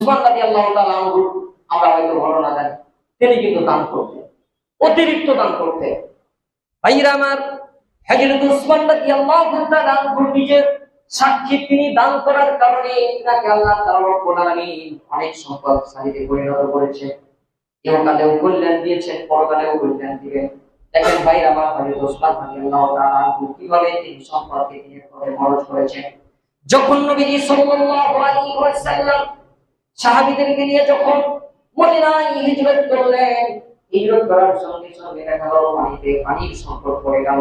আমরা তিনি দান আমার সাক্ষী তিনি দান করার কারণে অনেক সম্পদশালীতে পরিণত করেছে ইহকালেও কল্যাণ দিয়েছেন পরকালেও কল্যাণ দিবেন। দেখেন ভাইরা আমার, হযরত উসমান রাদিয়াল্লাহু তাআলা কীভাবে তিনি সম্পদকে তিনি করে করেছেন। যখন নবীজি সাল্লাল্লাহু আলাইহি ওয়াসাল্লাম সাহাবীদেরকে নিয়ে যখন মদিনায় হিজরত করলেন, হিজরত করার সঙ্গে সঙ্গে দেখা গেল পানিতে পানির সংকট পড়ে গেল।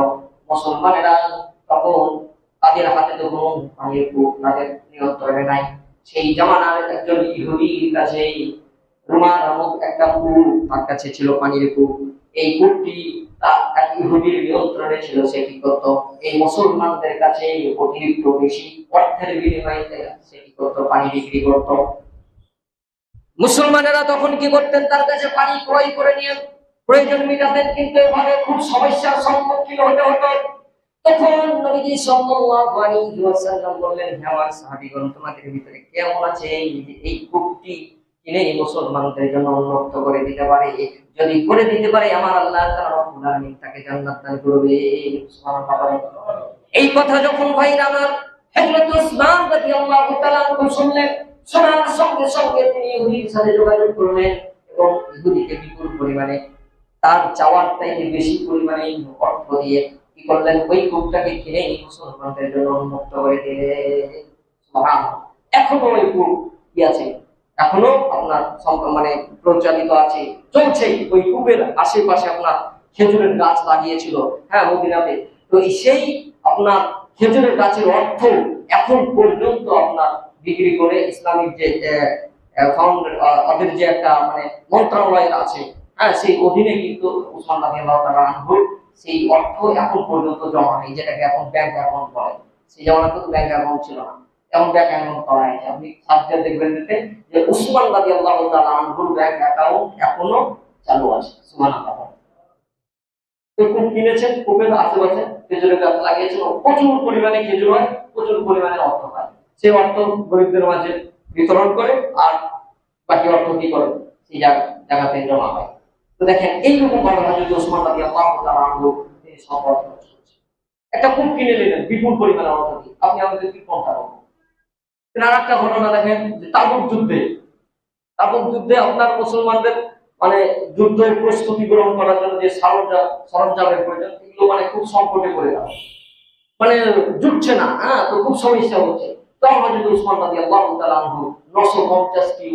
মুসলমানেরা তখন তাদের হাতে পানির কূপ তাদের নিয়ন্ত্রণে নাই। সেই জামানার একজন ইহুদির কাছে রুমা নামক একটা কূপ তার কাছে ছিল পানির কূপ এই কূপটি তার ইহুদির নিয়ন্ত্রণে ছিল, সে কি করত? এই মুসলমানদের কাছে অতিরিক্ত বেশি অর্থের বিনিময়ে সে কি করত? পানি বিক্রি করত। মুসলমানেরা তখন কি করতেন? তার কাছে পানি ক্রয় করে নিয়ে প্রয়োজন মেটাতেন, কিন্তু এভাবে খুব সমস্যার সম্মুখীন হতে হতো। এই করে দিতে পারে? যদি করে দিতে পারে, আমার আল্লাহ এই কথা যখন ভাইরা আমার শুনলেন, শোনার সঙ্গে সঙ্গে সাথে যোগাযোগ করলেন এবং ইহুদিকে বিপুল পরিমাণে তার চাওয়ার চাইতে বেশি পরিমাণে অর্থ দিয়ে কি করলেন? ওই কূপটাকে কিনে মুসলমানদের জন্য উন্মুক্ত করে দিলেন। এখনও ওই কূপ কি আছে? এখনও আপনার মানে প্রচলিত আছে। চলছে। ওই কূপের আশেপাশে আপনার খেজুরের গাছ লাগিয়েছিল। হ্যাঁ মদিনাতে। তো সেই আপনার খেজুরের গাছের অর্থ এখন পর্যন্ত আপনার বিক্রি করে ইসলামিক যে আহ, যে একটা মানে মন্ত্রণালয় আছে হ্যাঁ সেই অধীনে কিন্তু উসমান তাআলা আনহু সেই অর্থ এখন পর্যন্ত জমা নেই যেটাকে এখন ব্যাংক অ্যাকাউন্ট বলে। সেই জামানাতে তো ব্যাংক অ্যাকাউন্ট ছিল না। এখন ব্যাংক অ্যাকাউন্ট করা হয়েছে আপনি সার্চে দেখবেন যে উসমান রাদিয়াল্লাহু তাআলা আনহুর ব্যাংক অ্যাকাউন্ট এখনও চালু আছে সুবহানাল্লাহ। তো কূপ কিনেছেন কূপের আশেপাশে খেজুরের গাছ লাগিয়েছেন প্রচুর পরিমাণে খেজুর হয় প্রচুর পরিমাণে অর্থ হয়। সেই অর্থ গরিবদের মাঝে বিতরণ করে আর বাকি অর্থ কি করে? সেই জায়গা জায়গাতে জমা হয়। তো দেখেন, এইরকম ঘটনা যদি ওসমান রাজি আল্লাহ আনহু তিনি সম্পদ একটা কূপ কিনে নিলেন, বিপুল পরিমাণে অর্থ দিয়ে। আপনি আমাদের কি কোনটা করবেন আর একটা ঘটনা দেখেন, যে তাবুক যুদ্ধে। তাবুক যুদ্ধে আপনার মুসলমানদের মানে যুদ্ধের প্রস্তুতি গ্রহণ করার জন্য যে সরঞ্জাম সরঞ্জামের প্রয়োজন, এগুলো মানে খুব সংকটে পড়ে গেল। মানে জুটছে না হ্যাঁ তো খুব সমস্যা হচ্ছে। তখন উসমান রাজি আল্লাহ তাআলা আনহু নশো পঞ্চাশটি